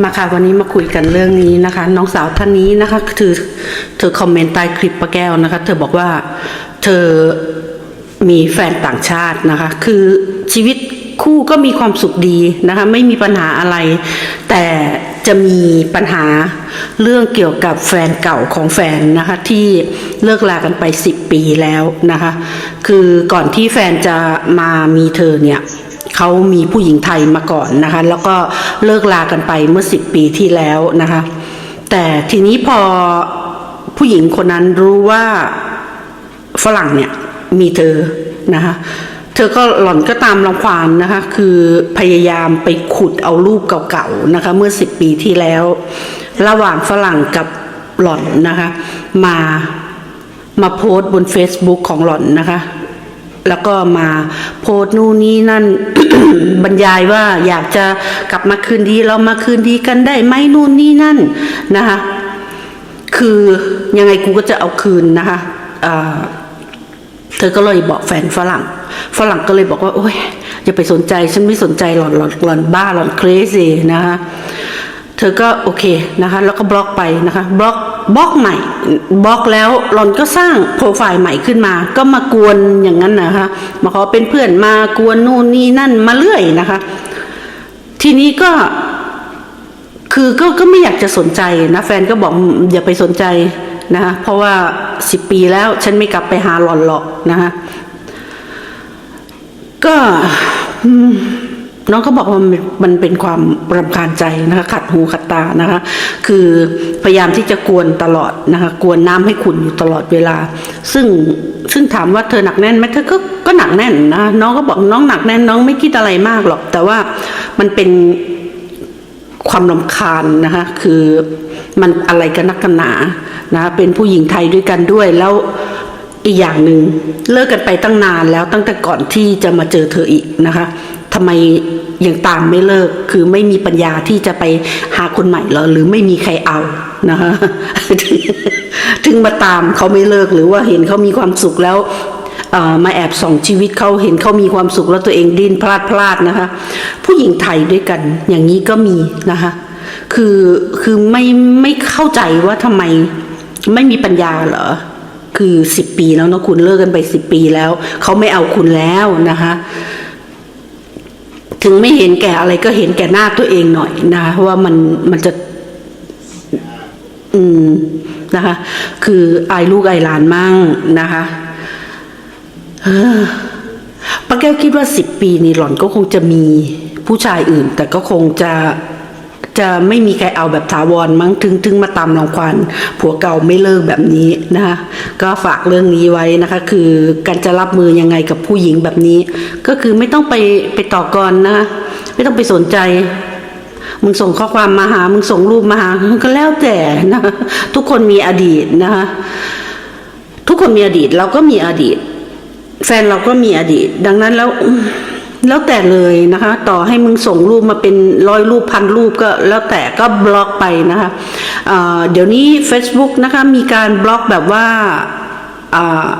มาค่ะวันนี้มาคุยกันเรื่องนี้นะคะ น้องสาวท่านนี้นะคะคือเธอคอมเมนต์ใต้คลิปป้าแก้วนะคะ เธอบอกว่าเธอมีแฟนต่างชาตินะคะ คือชีวิตคู่ก็มีความสุขดีนะคะ ไม่มีปัญหาอะไร แต่จะมีปัญหาเรื่องเกี่ยวกับแฟนเก่าของแฟนนะคะ ที่เลิกลากันไป 10 ปีแล้วนะคะ คือก่อนที่แฟนจะมามีเธอเนี่ย เขามีผู้หญิงไทยมาก่อนนะคะ แล้วก็เลิกลากันไปเมื่อสิบปีที่แล้วนะคะ แต่ทีนี้พอผู้หญิงคนนั้นรู้ว่าฝรั่งเนี่ยมีเธอนะคะเธอก็หล่อนก็ตามรังควานนะคะ คือพยายามไปขุดเอารูปเก่าๆนะคะ เมื่อสิบปีที่แล้ว ระหว่างฝรั่งกับหล่อนนะคะ มามาโพสต์บน Facebook ของหล่อนนะคะ แล้วก็มาโพสนู่นนี่นั่น บรรยายว่าอยากจะกลับมาคืนดีเรามาคืนดีกันได้ไหมนู่นนี่นั่นนะคะคือยังไงกูก็จะเอาคืนนะคะเธอก็เลยบอกแฟนฝรั่ง ฝรั่งก็เลยบอกว่า โอ้ยอย่าไปสนใจฉันไม่สนใจหลอนหลอนหลอนบ้าหลอนเครซีนะคะเธอก็โอเคนะคะ แล้วก็บล็อกไปนะคะบล็อก บล็อกใหม่บล็อกแล้วหล่อนก็สร้างโปรไฟล์ใหม่ขึ้นมา ก็มากวนอย่างนั้นนะคะมาขอเป็นเพื่อนมากวนนู่นนี่นั่นมาเรื่อยนะคะ ทีนี้ก็คือก็ก็ไม่อยากจะสนใจนะแฟนก็บอกอย่าไปสนใจนะคะเพราะว่าสิบปีแล้วฉันไม่กลับไปหาหล่อนหรอกนะคะก็ น้องก็บอกว่ามันมันเป็นความรำคาญใจนะคะขัดหูขัดตานะคะ คือพยายามที่จะกวนตลอดนะคะกวนน้ำให้ขุนอยู่ตลอดเวลา ซึ่งซึ่งถามว่าเธอหนักแน่นไหมเธอก็ก็หนักแน่นนะน้องก็บอกน้องหนักแน่นน้องไม่คิดอะไรมากหรอก แต่ว่ามันเป็นความรำคาญนะคะคือมันอะไรกันนักกันหนานะะเป็นผู้หญิงไทยด้วยกันด้วยแล้วอีกอย่างหนึ่งเลิกกันไปตั้งนานแล้วตั้งแต่ก่อนที่จะมาเจอเธออีกนะคะทำไม ยังตามไม่เลิก คือไม่มีปัญญาที่จะไปหาคนใหม่หรอหรือไม่มีใครเอานะคะถึงมาตามเขาไม่เลิกหรือว่าเห็นเขามีความสุขแล้วมาแอบส่องชีวิตเขาเห็นเขามีความสุขแล้วตัวเองดิ้นพลาดพลาดนะคะ ผู้หญิงไทยด้วยกันอย่างนี้ก็มีนะคะ คือคือไม่ไม่เข้าใจว่าทำไมไม่มีปัญญาเหรอคือสิบปีแล้วนะคุณเลิกกันไปสิบปีแล้วเขาไม่เอาคุณแล้วนะคะ ถึงไม่เห็นแก่อะไรก็เห็นแก่หน้าตัวเองหน่อยนะว่ามันมันจะ อืมนะคะ คืออายลูกอายหลานมั่งนะคะเออป้าแก้วคิดว่าสิบปีนี้หล่อนก็คงจะมีผู้ชายอื่น แต่ก็คงจะ จะไม่มีใครเอาแบบถาวรมั้งถึงถึงมาตามรางควานผัวเก่าไม่เลิกแบบนี้นะคะก็ฝากเรื่องนี้ไว้นะคะ คือการจะรับมือยังไงกับผู้หญิงแบบนี้ ก็คือไม่ต้องไปไปต่อกรนะคะไม่ต้องไปสนใจมึงส่งข้อความมาหา มึงส่งรูปมาหา ก็แล้วแต่นะทุกคนมีอดีตนะคะทุกคนมีอดีต เราก็มีอดีต แฟนเราก็มีอดีต ดังนั้นแล้ว แล้วแต่เลยนะคะ ต่อให้มึงส่งรูปมาเป็นร้อยรูปพันรูปก็แล้วแต่ก็บล็อกไปนะคะเเดี๋ยวนี้ Facebook นะคะ มีการบล็อกแบบว่าอ่า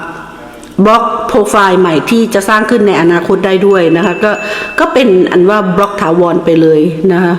บล็อกโปรไฟล์ใหม่ที่จะสร้างขึ้นในอนาคตได้ด้วยนะคะ ก็ก็เป็นอันว่าบล็อกถาวรไปเลยนะคะ